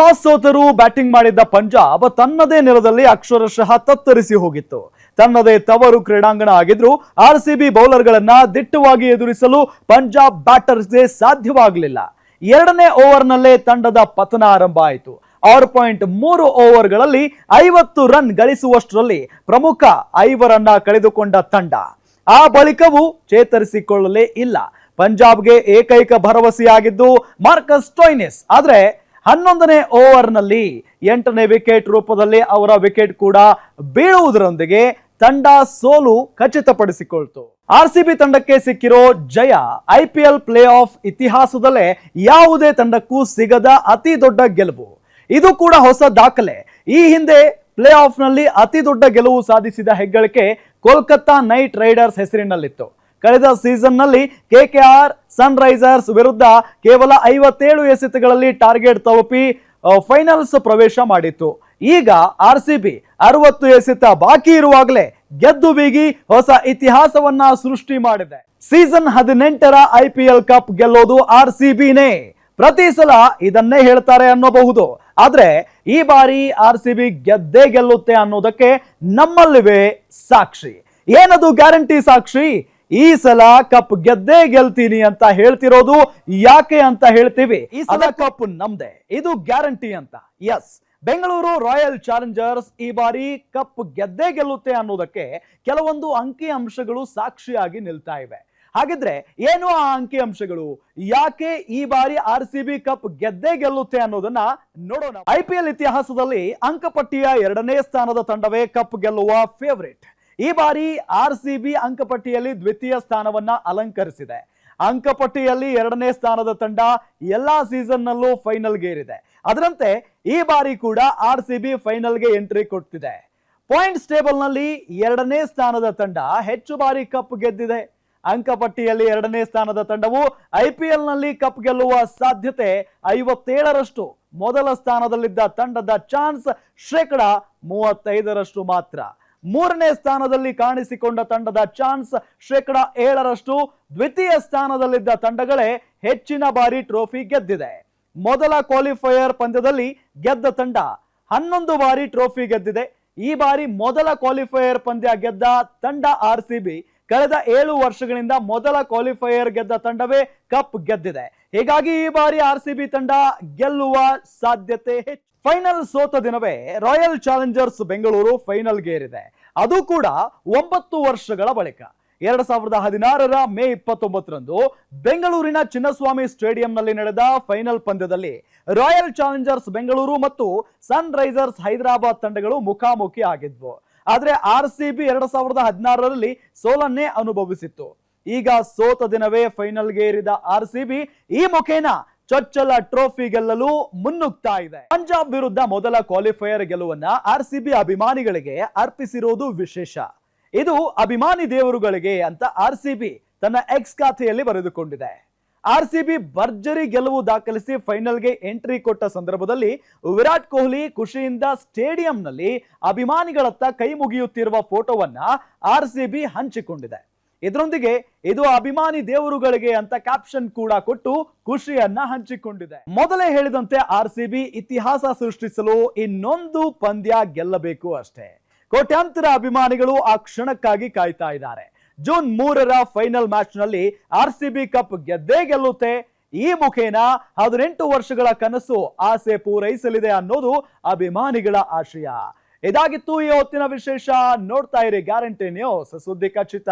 Toss ಸೋತರು batting ಮಾಡಿದ್ದ ಪಂಜಾಬ್ ತನ್ನದೇ ನೆಲದಲ್ಲಿ ಅಕ್ಷರಶಃ ತತ್ತರಿಸಿ ಹೋಗಿತ್ತು. ತನ್ನದೇ ತವರು ಕ್ರೀಡಾಂಗಣ ಆಗಿದ್ರು ಆರ್ ಸಿ ಬಿ ಬೌಲರ್ಗಳನ್ನ ದಿಟ್ಟವಾಗಿ ಎದುರಿಸಲು ಪಂಜಾಬ್ ಬ್ಯಾಟರ್ಸ್ಗೆ ಸಾಧ್ಯವಾಗಲಿಲ್ಲ. ಎರಡನೇ ಓವರ್ನಲ್ಲೇ ತಂಡದ ಪತನ ಆರಂಭ ಆಯಿತು. ಆರು ಪಾಯಿಂಟ್ ಮೂರು ಓವರ್ಗಳಲ್ಲಿ ಐವತ್ತು ರನ್ ಗಳಿಸುವಷ್ಟರಲ್ಲಿ ಪ್ರಮುಖ ಐವರನ್ನ ಕಳೆದುಕೊಂಡ ತಂಡ. ಆ ಬಳಿಕವೂ ಚೇತರಿಸಿಕೊಳ್ಳಲೇ ಇಲ್ಲ. ಪಂಜಾಬ್ಗೆ ಏಕೈಕ ಭರವಸೆಯಾಗಿದ್ದು ಮಾರ್ಕಸ್ ಟೊಯ್ನಿಸ್. ಆದ್ರೆ ಹನ್ನೊಂದನೇ ಓವರ್ನಲ್ಲಿ ಎಂಟನೇ ವಿಕೆಟ್ ರೂಪದಲ್ಲಿ ಅವರ ವಿಕೆಟ್ ಕೂಡ ಬೀಳುವುದರೊಂದಿಗೆ ತಂಡ ಸೋಲು ಖಚಿತಪಡಿಸಿಕೊಳ್ತು. ಆರ್ ಸಿ ಬಿ ತಂಡಕ್ಕೆ ಸಿಕ್ಕಿರೋ ಜಯ I P L play off ಇತಿಹಾಸದಲ್ಲೇ ಯಾವುದೇ ತಂಡಕ್ಕೂ ಸಿಗದ ಅತಿ ದೊಡ್ಡ ಗೆಲುವು. ಇದು ಕೂಡ ಹೊಸ ದಾಖಲೆ. ಈ ಹಿಂದೆ ಪ್ಲೇ ಆಫ್ನಲ್ಲಿ ಅತಿ ದೊಡ್ಡ ಗೆಲುವು ಸಾಧಿಸಿದ ಹೆಗ್ಗಳಿಕೆ ಕೋಲ್ಕತ್ತಾ ನೈಟ್ ರೈಡರ್ಸ್ ಹೆಸರಿನಲ್ಲಿತ್ತು. ಕಳೆದ ಸೀಸನ್ನಲ್ಲಿ ಕೆಕೆಆರ್ ಸನ್ ರೈಸರ್ಸ್ ವಿರುದ್ಧ ಕೇವಲ ಐವತ್ತೇಳು ಎಸೆತಗಳಲ್ಲಿ ಟಾರ್ಗೆಟ್ ತಲುಪಿ ಫೈನಲ್ಸ್ ಪ್ರವೇಶ ಮಾಡಿತ್ತು. ಈಗ ಆರ್ ಸಿ ಬಿ ಅರವತ್ತು ಎಸೆತ ಬಾಕಿ ಇರುವಾಗಲೇ ಗೆದ್ದು ಬೀಗಿ ಹೊಸ ಇತಿಹಾಸವನ್ನ ಸೃಷ್ಟಿ ಮಾಡಿದೆ. ಸೀಸನ್ ಹದಿನೆಂಟರ ಐ ಪಿ ಎಲ್ ಕಪ್ ಗೆಲ್ಲೋದು ಆರ್ ಸಿ ಬಿನೇ ಪ್ರತಿ ಸಲ ಇದನ್ನೇ ಹೇಳ್ತಾರೆ ಅನ್ನಬಹುದು. ಆದ್ರೆ ಈ ಬಾರಿ ಆರ್ ಸಿ ಬಿ ಗೆದ್ದೇ ಗೆಲ್ಲುತ್ತೆ ಅನ್ನೋದಕ್ಕೆ ನಮ್ಮಲ್ಲಿವೆ ಸಾಕ್ಷಿ. ಏನದು ಗ್ಯಾರಂಟಿ ಸಾಕ್ಷಿ? ಈ ಸಲ ಕಪ್ ಗೆದ್ದೇ ಗೆಲ್ತೀನಿ ಅಂತ ಹೇಳ್ತಿರೋದು ಯಾಕೆ ಅಂತ ಹೇಳ್ತೀವಿ? ಈ ಸಲ ಕಪ್ ನಮ್ದೆ. ಇದು ಗ್ಯಾರಂಟಿ ಅಂತ. ಎಸ್ ಬೆಂಗಳೂರು ರಾಯಲ್ ಚಾಲೆಂಜರ್ಸ್ ಈ ಬಾರಿ ಕಪ್ ಗೆದ್ದೇ ಗೆಲ್ಲುತ್ತೆ ಅನ್ನೋದಕ್ಕೆ ಕೆಲವೊಂದು ಅಂಕಿ ಅಂಶಗಳು ಸಾಕ್ಷಿಯಾಗಿ ನಿಲ್ತಾ ಇವೆ. ಹಾಗಿದ್ರೆ ಏನು ಆ ಅಂಕಿ ಅಂಶಗಳು? ಯಾಕೆ ಈ ಬಾರಿ ಆರ್ ಸಿ ಬಿ ಕಪ್ ಗೆದ್ದೇ ಗೆಲ್ಲುತ್ತೆ ಅನ್ನೋದನ್ನ ನೋಡೋಣ. ಐ ಪಿ ಎಲ್ ಇತಿಹಾಸದಲ್ಲಿ ಅಂಕಪಟ್ಟಿಯ ಎರಡನೇ ಸ್ಥಾನದ ತಂಡವೇ ಕಪ್ ಗೆಲ್ಲುವ ಫೇವರಿಟ್ ಈ ಬಾರಿ ಆರ್ ಸಿ ಬಿ ಅಂಕಪಟ್ಟಿಯಲ್ಲಿ ದ್ವಿತೀಯ ಸ್ಥಾನವನ್ನ ಅಲಂಕರಿಸಿದೆ. ಅಂಕಪಟ್ಟಿಯಲ್ಲಿ ಎರಡನೇ ಸ್ಥಾನದ ತಂಡ ಎಲ್ಲಾ ಸೀಸನ್ನಲ್ಲೂ ಫೈನಲ್ಗೇರಿದೆ. ಅದರಂತೆ ಈ ಬಾರಿ ಕೂಡ ಆರ್ ಸಿ ಬಿ ಫೈನಲ್ಗೆ ಎಂಟ್ರಿ ಕೊಡ್ತಿದೆ. ಪಾಯಿಂಟ್ಸ್ ಟೇಬಲ್ನಲ್ಲಿ ಎರಡನೇ ಸ್ಥಾನದ ತಂಡ ಹೆಚ್ಚು ಬಾರಿ ಕಪ್ ಗೆದ್ದಿದೆ. ಅಂಕಪಟ್ಟಿಯಲ್ಲಿ ಎರಡನೇ ಸ್ಥಾನದ ತಂಡವು ಐ ಪಿ ಎಲ್ನಲ್ಲಿ ಕಪ್ ಗೆಲ್ಲುವ ಸಾಧ್ಯತೆ ಐವತ್ತೇಳರಷ್ಟು. ಮೊದಲ ಸ್ಥಾನದಲ್ಲಿದ್ದ ತಂಡದ ಚಾನ್ಸ್ ಶೇಕಡ ಮೂವತ್ತೈದರಷ್ಟು ಮಾತ್ರ. ಮೂರನೇ ಸ್ಥಾನದಲ್ಲಿ ಕಾಣಿಸಿಕೊಂಡ ತಂಡದ ಚಾನ್ಸ್ ಶೇಕಡ ಏಳರಷ್ಟು ದ್ವಿತೀಯ ಸ್ಥಾನದಲ್ಲಿದ್ದ ತಂಡಗಳೇ ಹೆಚ್ಚಿನ ಬಾರಿ ಟ್ರೋಫಿ ಗೆದ್ದಿದೆ. ಮೊದಲ ಕ್ವಾಲಿಫೈಯರ್ ಪಂದ್ಯದಲ್ಲಿ ಗೆದ್ದ ತಂಡ ಹನ್ನೊಂದು ಬಾರಿ ಟ್ರೋಫಿ ಗೆದ್ದಿದೆ. ಈ ಬಾರಿ ಮೊದಲ ಕ್ವಾಲಿಫೈಯರ್ ಪಂದ್ಯ ಗೆದ್ದ ತಂಡ ಆರ್ ಸಿ ಕಳೆದ ಏಳು ವರ್ಷಗಳಿಂದ ಮೊದಲ ಕ್ವಾಲಿಫೈಯರ್ ಗೆದ್ದ ತಂಡವೇ ಕಪ್ ಗೆದ್ದಿದೆ. ಹೀಗಾಗಿ ಈ ಬಾರಿ ಆರ್ ಸಿ ತಂಡ ಗೆಲ್ಲುವ ಸಾಧ್ಯತೆ ಹೆಚ್ಚು. ಫೈನಲ್ ಸೋತ ದಿನವೇ ರಾಯಲ್ ಚಾಲೆಂಜರ್ಸ್ ಬೆಂಗಳೂರು ಫೈನಲ್ಗೇರಿದೆ. ಅದು ಕೂಡ ಒಂಬತ್ತು ವರ್ಷಗಳ ಬಳಿಕ. ಎರಡ್ ಸಾವಿರದ ಹದಿನಾರರ ಮೇ ಇಪ್ಪತ್ತೊಂಬತ್ತರಂದು ಬೆಂಗಳೂರಿನ ಚಿನ್ನಸ್ವಾಮಿ ಸ್ಟೇಡಿಯಂನಲ್ಲಿ ನಡೆದ ಫೈನಲ್ ಪಂದ್ಯದಲ್ಲಿ ರಾಯಲ್ ಚಾಲೆಂಜರ್ಸ್ ಬೆಂಗಳೂರು ಮತ್ತು ಸನ್ ರೈಸರ್ಸ್ ಹೈದರಾಬಾದ್ ತಂಡಗಳು ಮುಖಾಮುಖಿ ಆಗಿದ್ವು. ಆದರೆ ಆರ್ ಸಿ ಬಿ ಎರಡ್ ಸಾವಿರದ ಹದಿನಾರರಲ್ಲಿ ಸೋಲನ್ನೇ ಅನುಭವಿಸಿತ್ತು. ಈಗ ಸೋತ ದಿನವೇ ಫೈನಲ್ಗೆ ಏರಿದ ಆರ್ ಸಿ ಬಿ ಈ ಮುಖೇನ ಚೊಚ್ಚಲ ಟ್ರೋಫಿ ಗೆಲ್ಲಲು ಮುನ್ನುಗ್ತಾ ಇದೆ. ಪಂಜಾಬ್ ವಿರುದ್ಧ ಮೊದಲ ಕ್ವಾಲಿಫೈಯರ್ ಗೆಲುವನ್ನ ಆರ್ ಸಿ ಬಿ ಅಭಿಮಾನಿಗಳಿಗೆ ಅರ್ಪಿಸಿರೋದು ವಿಶೇಷ. ಇದು ಅಭಿಮಾನಿ ದೇವರುಗಳಿಗೆ ಅಂತ ಆರ್ ಸಿ ಬಿ ತನ್ನ ಎಕ್ಸ್ ಖಾತೆಯಲ್ಲಿ ಬರೆದುಕೊಂಡಿದೆ. ಆರ್ ಸಿ ಬಿ ಭರ್ಜರಿ ಗೆಲುವು ದಾಖಲಿಸಿ ಫೈನಲ್ಗೆ ಎಂಟ್ರಿ ಕೊಟ್ಟ ಸಂದರ್ಭದಲ್ಲಿ ವಿರಾಟ್ ಕೊಹ್ಲಿ ಖುಷಿಯಿಂದ ಸ್ಟೇಡಿಯಂನಲ್ಲಿ ಅಭಿಮಾನಿಗಳತ್ತ ಕೈ ಮುಗಿಯುತ್ತಿರುವ ಫೋಟೋವನ್ನ ಆರ್ ಸಿಬಿ ಹಂಚಿಕೊಂಡಿದೆ. ಇದರೊಂದಿಗೆ ಇದು ಅಭಿಮಾನಿ ದೇವರುಗಳಿಗೆ ಅಂತ ಕ್ಯಾಪ್ಷನ್ ಕೂಡ ಕೊಟ್ಟು ಖುಷಿಯನ್ನ ಹಂಚಿಕೊಂಡಿದೆ. ಮೊದಲೇ ಹೇಳಿದಂತೆ ಆರ್ ಸಿ ಬಿ ಇತಿಹಾಸ ಸೃಷ್ಟಿಸಲು ಇನ್ನೊಂದು ಪಂದ್ಯ ಗೆಲ್ಲಬೇಕು ಅಷ್ಟೇ. ಕೋಟ್ಯಾಂತರ ಅಭಿಮಾನಿಗಳು ಆ ಕ್ಷಣಕ್ಕಾಗಿ ಕಾಯ್ತಾ ಇದ್ದಾರೆ. ಜೂನ್ ಮೂರರ ಫೈನಲ್ ಮ್ಯಾಚ್ನಲ್ಲಿ ಆರ್ ಸಿ ಬಿ ಕಪ್ ಗೆದ್ದೇ ಗೆಲ್ಲುತ್ತೆ. ಈ ಮುಖೇನ ಹದಿನೆಂಟು ವರ್ಷಗಳ ಕನಸು ಆಸೆ ಪೂರೈಸಲಿದೆ ಅನ್ನೋದು ಅಭಿಮಾನಿಗಳ ಆಶಯ. ಇದಾಗಿತ್ತು ಈ ಹೊತ್ತಿನ ವಿಶೇಷ. ನೋಡ್ತಾ ಇರಿ ಗ್ಯಾರಂಟಿ ನ್ಯೂಸ್. ಸುದ್ದಿ ಖಚಿತ.